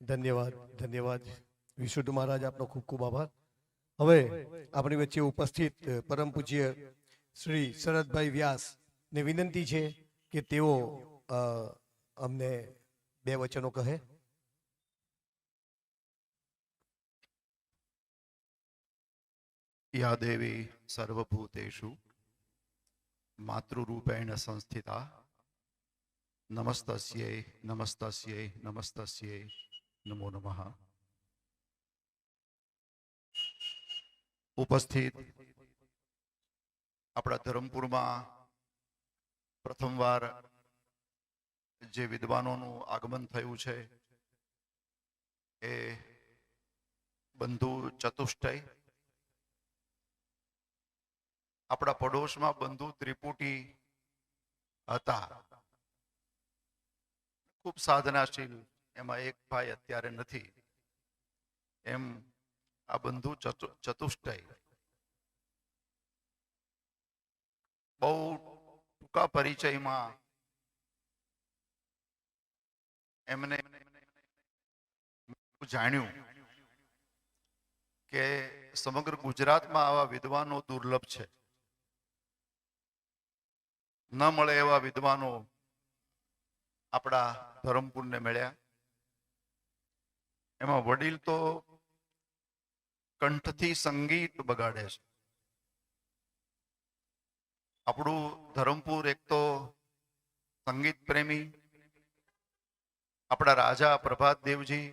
ધન્યવાદ ધન્યવાદ. વિશુદ્ધ મહારાજ, આપનો ખૂબ ખૂબ આભાર. હવે આપણી વચ્ચે ઉપસ્થિત પરમ પૂજ્ય શ્રી શરદભાઈ વ્યાસ ને વિનંતી છે કે તેઓ અમને બે વચનો કહે. યા દેવી સર્વભૂતેષુ માતૃરૂપેણ સંસ્થિતા. નમસ્તસ્યૈ નમસ્તસ્યૈ નમસ્તસ્યૈ. નમો નમઃ ઉપસ્થિત આપણા ધરમપુરમાં પ્રથમવાર જે વિદ્વાનોનું આગમન થયું છે એ બંધુ ચતુષ્ટય આપણા પડોશમાં બંધુ ત્રિપુટી હતા ખૂબ સાધનાશીલ એમાં એક ભાઈ અત્યારે નથી. એમ આ બંધુ ચતુ- ચતુષ્ટય. બહુ ટૂંકા પરિચયમાં એમને જાણ્યું કે સમગ્ર ગુજરાતમાં આવા વિદ્વાનો દુર્લભ છે. ન મળે એવા વિદ્વાનો આપણા ધરમપુરને મળ્યા. એમાં વડીલ તો કંઠથી સંગીત બગાડે છે. આપણું ધરમપુર એક તો સંગીત પ્રેમી, આપણા રાજા પ્રભાત દેવજી.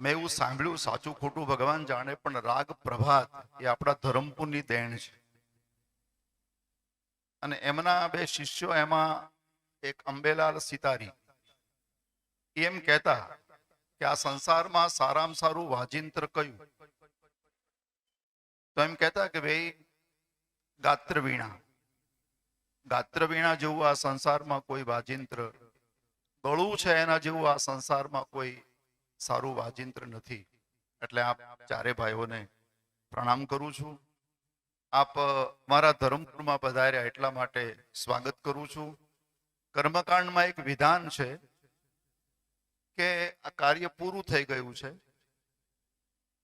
મેં એવું સાંભળ્યું, સાચું ખોટું ભગવાન જાણે, પણ રાગ પ્રભાત એ આપણા ધરમપુરની દેણ છે. અને એમના બે શિષ્યો એમાં એક અંબેલાલ સિતારી એમ કહેતા કે આ સંસારમાં સારામાં સારું વાજિંત્ર કયું? તો એમ કહેતા કે ભાઈ ગાત્ર વીણા ગાત્ર વીણા જેવું આ સંસારમાં કોઈ વાજિંત્ર ગળું છે એના જેવું આ સંસારમાં કોઈ સારું વાજિંત્ર નથી. એટલે આપ ચારે ભાઈઓને પ્રણામ કરું છું. આપ મારા ધરમપુરમાં પધાર્યા એટલા માટે સ્વાગત કરું છું. કર્મકાંડમાં એક વિધાન છે કે આ કાર્ય પૂરું થઈ ગયું છે?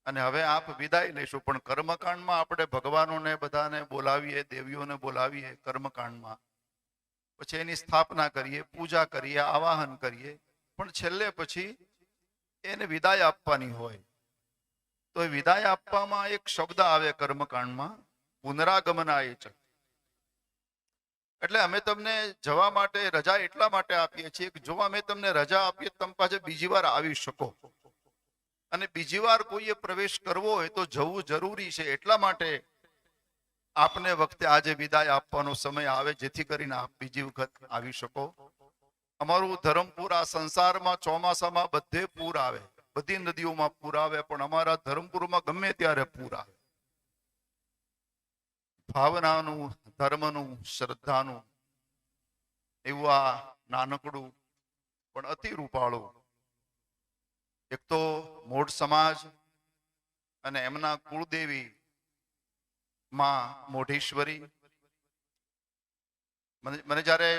અને હવે આપ વિદાય લઈશું, પણ કર્મકાંડમાં આપણે ભગવાનોને બધાને બોલાવીએ, દેવીઓને બોલાવીએ કર્મકાંડમાં. પછી એની સ્થાપના કરીએ, પૂજા કરીએ, આવાહન કરીએ. પણ છેલ્લે પછી એને વિદાય આપવાની હોય. તો એ વિદાય આપવામાં એક શબ્દ આવે કર્મકાંડમાં, પુનરાગમનાય છે એટલે અમે તમને જવા માટે, રજા એટલા માટે આપીએ છીએ કે જો અમે તમને રજા આપીએ તમે પાછા બીજી વાર આવી શકો. અને બીજી વાર કોઈએ પ્રવેશ કરવો હોય તો જવું જરૂરી છે. એટલા માટે આપને વખતે આજે વિદાય આપવાનો સમય આવે, જેથી કરીને આપ બીજી વખત આવી શકો. અમારું ધરમપુર આ સંસારમાં ચોમાસામાં બધે પૂર આવે. બધી નદીઓમાં પૂર આવે, પણ અમારા ધરમપુરમાં ગમે ત્યારે પૂર આવે. ભાવનાનું, ધર્મનું, શ્રદ્ધાનું, એવું આ નાનકડું પણ અતિ રૂપાળું. એક તો મોઢ સમાજ અને એમના કુળદેવી માં મોઢેશ્વરી. મને જ્યારે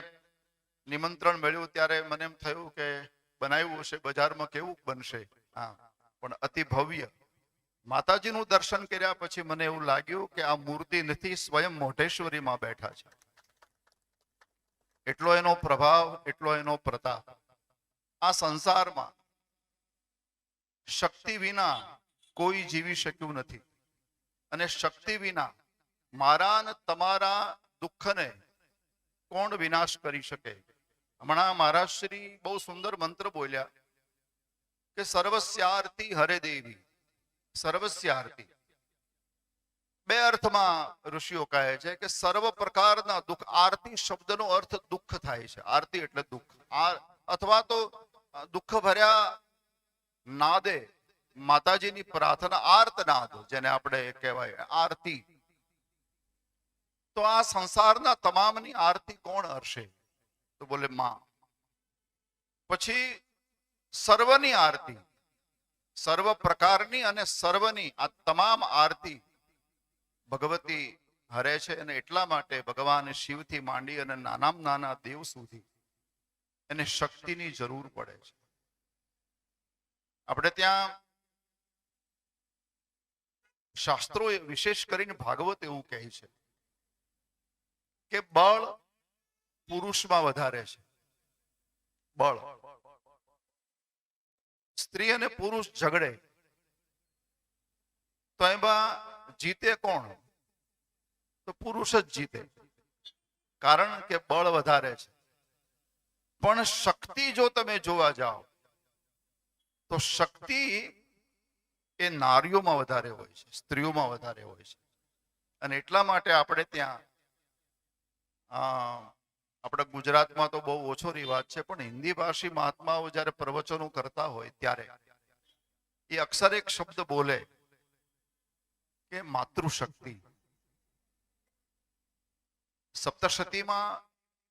નિમંત્રણ મળ્યું ત્યારે મને એમ થયું કે બનાવ્યું હશે, બજારમાં કેવું બનશે? હા, પણ અતિ ભવ્ય. માતાજીનું દર્શન કર્યા પછી મને એવું લાગ્યું કે આ મૂર્તિ નથી, સ્વયં મોઢેશ્વરીમાં બેઠા છે. એટલો એનો પ્રભાવ, એટલો એનો પ્રતાપ. આ સંસારમાં શક્તિ વિના કોઈ જીવી શક્યું નથી. અને શક્તિ વિના મારા અને તમારા દુઃખને કોણ વિનાશ કરી શકે? હમણાં મહારાજ શ્રી બહુ સુંદર મંત્ર બોલ્યા કે સર્વસ્યાર્થી હરે દેવી. સર્વસ્યાર્થી. બે અર્થમાં ઋષિઓ કહે છે કે સર્વ પ્રકારના દુઃખ, આરતી શબ્દનો અર્થ દુઃખ થાય છે. આરતી એટલે દુઃખ. અથવા તો દુઃખ ભર્યા નાદે માતાજીની પ્રાર્થના આર્તનાદ જેને આપણે કહેવાય, આરતી. તો આ સંસારના તમામની આરતી કોણ હરશે તો બોલે માં. પછી સર્વની આરતી. સર્વ પ્રકારની અને સર્વની આ તમામ આરતી ભગવતી હરે છે અને એટલા માટે ભગવાન શિવથી માંડી અને નાનામાં નાના દેવ સુધી એને શક્તિની જરૂર પડે છે. આપણે ત્યાં શાસ્ત્રો વિશેષ કરીને ભાગવત એવું કહે છે કે બળ પુરુષમાં વધારે છે. બળ. સ્ત્રી અને પુરુષ ઝઘડે. તો એમાં જીતે કોણ? તો પુરુષ જ જીતે. કારણ કે બળ વધારે છે. પણ શક્તિ જો તમે જોવા જાઓ, તો શક્તિ એ નારીઓમાં વધારે હોય છે, સ્ત્રીઓમાં વધારે હોય છે. અને એટલા માટે આપણે ત્યાં આપણા ગુજરાતમાં તો બહુ ઓછો રિવાજ છે, પણ હિન્દી ભાષી મહાત્માઓ જ્યારે પ્રવચનો કરતા હોય ત્યારે એ અક્ષર એક શબ્દ બોલે કે માતૃશક્તિ. સપ્તશતીમાં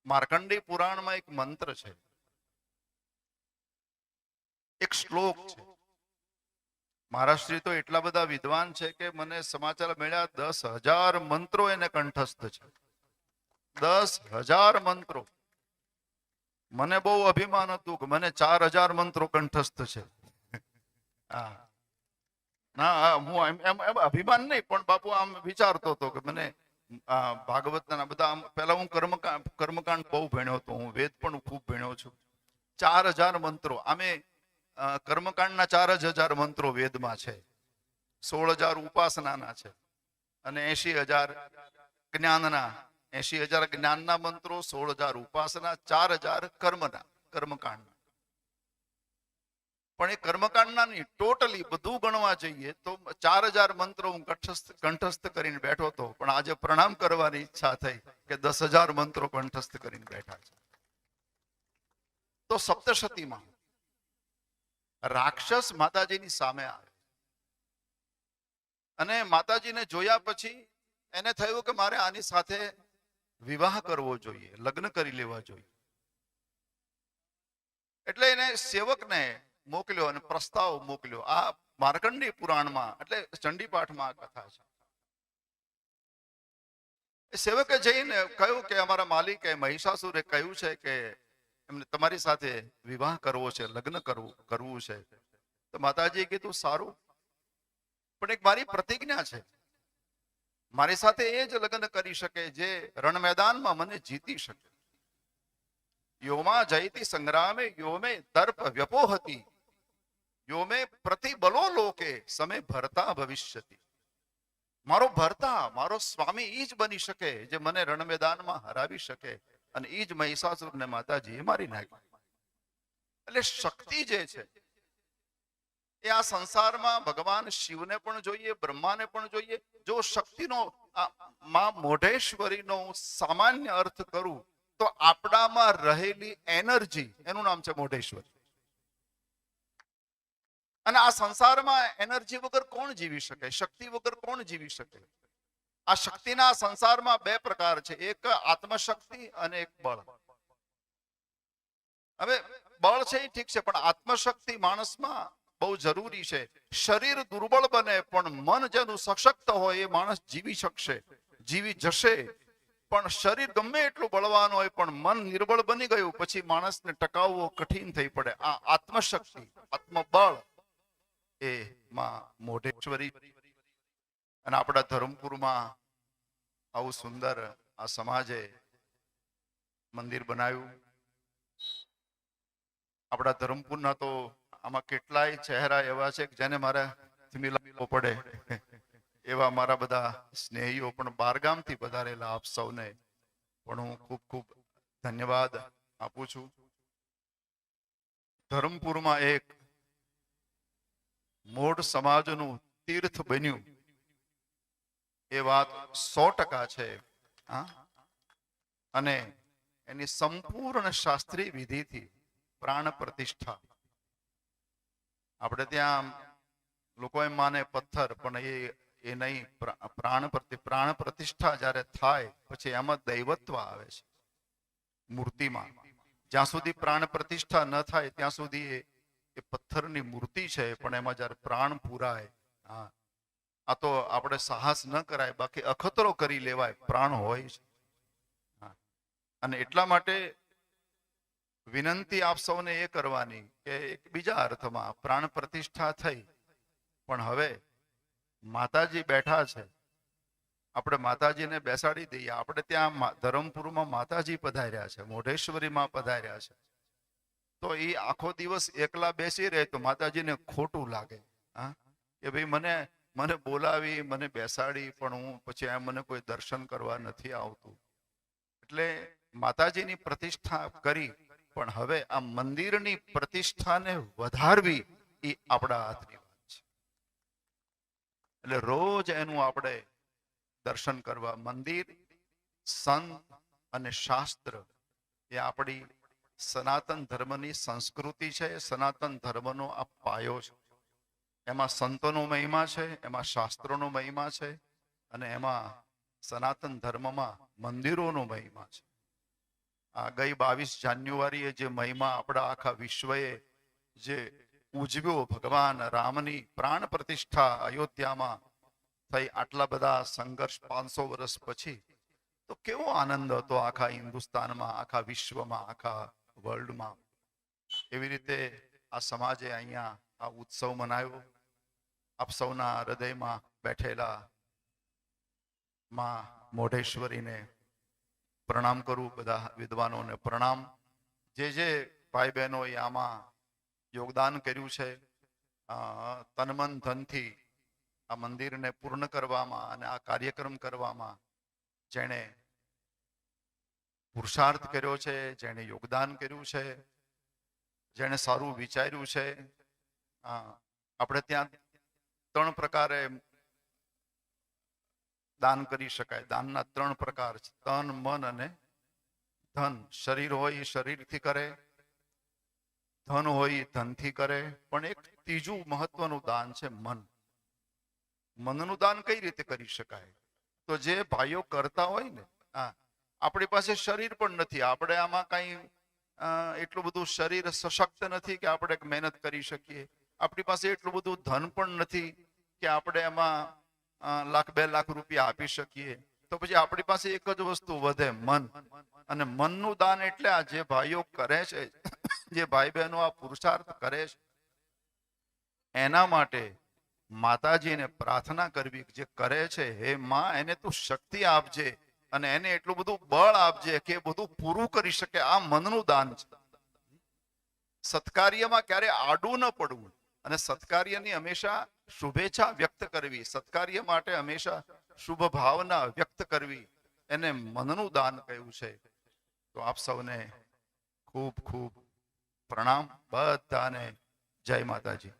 માર્કંડી પુરાણમાં એક મંત્ર છે. એક શ્લોક છે. મહારાષ્ટ્રી તો એટલા બધા વિદ્વાન છે કે મને સમાચાર મળ્યા દસ હજાર મંત્રો એને કંઠસ્થ છે. દસ હજાર મંત્રો. મને બહુ અભિમાન હતું કે મને ચાર હજાર મંત્રો કંઠસ્થ છે. ના, હું એમ એમ અભિમાન નહીં, પણ બાપુ આમ વિચારતો હતો કે મને ભાગવતના બધા આમ હું કર્મકાંડ બહુ ભણ્યો હતો, હું વેદ પણ ખૂબ ભણ્યો છું. ચાર હજાર મંત્રો. આમે કર્મકાંડના ચાર જ હજાર મંત્રો વેદમાં છે. સોળ હજાર ઉપાસનાના છે. અને એસી હજાર જ્ઞાનના. એસી હજાર જ્ઞાનના મંત્રો સોળ હજાર ઉપાસના ચાર હજાર કર્મના, કર્મકાંડના. પણ એ કર્મકાંડના નહીં, ટોટલી બધું ગણવા જઈએ તો ચાર હજાર મંત્રો હું કંઠસ્થ કંઠસ્થ કરીને બેઠો હતો, પણ આજે પ્રણામ કરવાની ઈચ્છા થઈ કે દસ હજાર મંત્રો કંઠસ્થ કરીને બેઠા છે. તો સપ્તશતીમાં રાક્ષસ માતાજીની સામે આવે. અને માતાજીને જોયા પછી એને થયું કે મારે આની સાથે વિવાહ કરવો જોઈએ, લગ્ન કરી લેવા જોઈએ. એટલે એને સેવકને મોકલ્યો અને પ્રસ્તાવ મોકલ્યો. આ માર્કંડી પુરાણમાં, એટલે ચંડી પાઠમાં કથા છે. સેવકે જઈને કહ્યું કે અમારા માલિકે મહિષાસુરે કહ્યું છે કે એમને તમારી સાથે વિવાહ કરવો છે, લગ્ન કરવું કરવું છે. તો માતાજીએ કીધું, સારું. પણ એક મારી પ્રતિજ્ઞા છે. મારી સાથે એ જ લગ્ન કરી શકે જે રણ મેદાનમાં મને જીતી શકે. યોમા જયતી સંગ્રામે, યોમે દર્પ વ્યપોહતી, યોમે પ્રતિબલો લોકે સમે ભરતા ભવિષ્યતિ. મારો ભરતા, મારો સ્વામી ઈ જ બની શકે જે મને રણ મેદાનમાં હરાવી શકે અને ઈ જ મહિષાસુરને માતાજીએ મારી નાખી. એટલે શક્તિ જે છે એ આ સંસારમાં ભગવાન શિવને પણ જોઈએ, બ્રહ્માને પણ જોઈએ. જો શક્તિનો માં મોઢેશ્વરીનો સામાન્ય અર્થ કરું, તો આપણામાં રહેલી એનર્જી, એનું નામ છે મોઢેશ્વરી. અને આ સંસારમાં એનર્જી વગર કોણ જીવી શકે? શક્તિ વગર કોણ જીવી શકે? આ શક્તિના સંસારમાં બે પ્રકાર છે, એક આત્મશક્તિ અને એક બળ. હવે બળ છે ઠીક છે, પણ આત્મશક્તિ માણસમાં બહુ જરૂરી છે. શરીર દુર્બળ બને, પણ મન જેનું સશક્ત હોય એ માણસ જીવી શકશે, જીવી જશે. પણ શરીર ગમે એટલું બળવાન હોય, પણ મન નિર્બળ બની ગયું, પછી માણસને ટકાવવો કઠિન થઈ પડે. આ આત્મશક્તિ, આત્મબળ એ માં મોઢેશ્વરી. અને આપણા ધરમપુરમાં આવું સુંદર આ સમાજે મંદિર બનાવ્યું. આપણા ધરમપુરના તો આમાં કેટલાય ચહેરા એવા છે કે જેને મારે મિલાવવો પડે. એવા મારા બધા સ્નેહીઓ પણ બારગામથી પધારેલા આપ સૌને પણ હું ખૂબ ખૂબ ધન્યવાદ આપું છું. ધરમપુરમાં એક મોઢ સમાજનું તીર્થ બન્યું. એ વાત સો ટકા છે. અને એની સંપૂર્ણ શાસ્ત્રીય વિધિથી પ્રાણ પ્રતિષ્ઠા. આપણે ત્યાં લોકો એમ માને પથ્થર, પણ એ એ નહીં. પ્રાણ પ્રતિ, પ્રાણ પ્રતિષ્ઠા જ્યારે થાય, પછી એમાં દૈવત્વ આવે છે. મૂર્તિમાં. જ્યાં સુધી પ્રાણ પ્રતિષ્ઠા ન થાય, ત્યાં સુધી એ એ પથ્થરની મૂર્તિ છે, પણ એમાં જ્યારે પ્રાણ પૂરાય, હા. આ તો આપણે સાહસ ન કરાય, બાકી અખતરો કરી લેવાય, પ્રાણ હોય છે. અને એટલા માટે વિનંતી આપ સૌને એ કરવાની કે એક બીજા અર્થમાં પ્રાણ પ્રતિષ્ઠા થઈ. પણ હવે માતાજી બેઠા છે. આપણે માતાજીને બેસાડી દઈએ. આપણે ત્યાં ધરમપુરમાં માતાજી પધાર્યા છે. મોઢેશ્વરીમાં પધાર્યા છે. તો એ આખો દિવસ એકલા બેસી રહે તો માતાજીને ખોટું લાગે. હા? કે ભાઈ મને મને બોલાવી, મને બેસાડી, પણ હું પછી એમ મને કોઈ દર્શન કરવા નથી આવતું. એટલે માતાજીની પ્રતિષ્ઠા કરી પણ હવે આ મંદિરની પ્રતિષ્ઠાને વધારવી એ આપણા હાથની વાત છે. એટલે રોજ એનું આપણે દર્શન કરવા મંદિર સંત અને શાસ્ત્ર એ આપણી સનાતન ધર્મની સંસ્કૃતિ છે, સનાતન ધર્મનો આ પાયો છે. એમાં સંતોનો મહિમા છે, એમાં શાસ્ત્રોનો મહિમા છે અને એમાં સનાતન ધર્મમાં મંદિરોનો મહિમા છે. આ ગઈ બાવીસ જાન્યુઆરીએ જે મહિમા આપણા આખા વિશ્વએ જે ઉજવ્યો ભગવાન રામની પ્રાણ પ્રતિષ્ઠા અયોધ્યામાં થઈ આટલા બધા સંઘર્ષ પાંચસો વર્ષ પછી, તો કેવો આનંદ હતો આખા હિન્દુસ્તાનમાં, આખા વિશ્વમાં, આખા વર્લ્ડમાં? એવી રીતે આ સમાજે અહીંયા આ ઉત્સવ મનાવ્યો. આપ સૌના હૃદયમાં બેઠેલા માં મોઢેશ્વરીને પ્રણામ કરું બધા વિદ્વાનોને. પ્રણામ. જે જે ભાઈ બહેનોએ આમાં યોગદાન કર્યું છે તનમન ધનથી આ મંદિરને પૂર્ણ કરવામાં અને આ કાર્યક્રમ કરવામાં જેણે પુરુષાર્થ કર્યો છે, જેણે યોગદાન કર્યું છે, જેણે સારું વિચાર્યું છે. આપણે ત્યાં ત્રણ પ્રકારે દાન કરી શકાય. દાનના ત્રણ પ્રકાર છે. તન, મન અને ધન. શરીર હોય એ શરીરથી કરે, ધન હોય એ ધનથી કરે. પણ એક ત્રીજું મહત્વનું દાન છે મન. મનનું દાન કઈ રીતે કરી શકાય? તો જે ભાઈઓ કરતા હોય ને હા આપણી પાસે શરીર પણ નથી. આપણે આમાં કઈ એટલું બધું શરીર સશક્ત નથી કે આપણે મહેનત કરી શકીએ. આપણી પાસે એટલું બધું ધન પણ નથી કે આપણે એમાં લાખ બે લાખ રૂપિયા આપી શકીએ. તો પછી આપણી પાસે એક જ વસ્તુ વધે, મન. અને મનનું દાન એટલે આ જે ભાઈઓ કરે છે, જે ભાઈ બહેનો આ પુરુષાર્થ કરે છે, એના માટે માતાજીને પ્રાર્થના કરવી જે કરે છે, હે માં, એને તું શક્તિ આપજે અને એને એટલું બધું બળ આપજે કે બધું પૂરું કરી શકે. આ મનનું દાન છે. સત્કાર્યમાં ક્યારે આડું ન પડવું. અને સત્કાર્યની હંમેશા શુભેચ્છા વ્યક્ત કરવી, સત્કાર્ય માટે હંમેશા શુભ ભાવના વ્યક્ત કરવી, એને મનનું દાન કહ્યું છે. તો આપ સૌને ખૂબ ખૂબ પ્રણામ, બધાને જય માતાજી.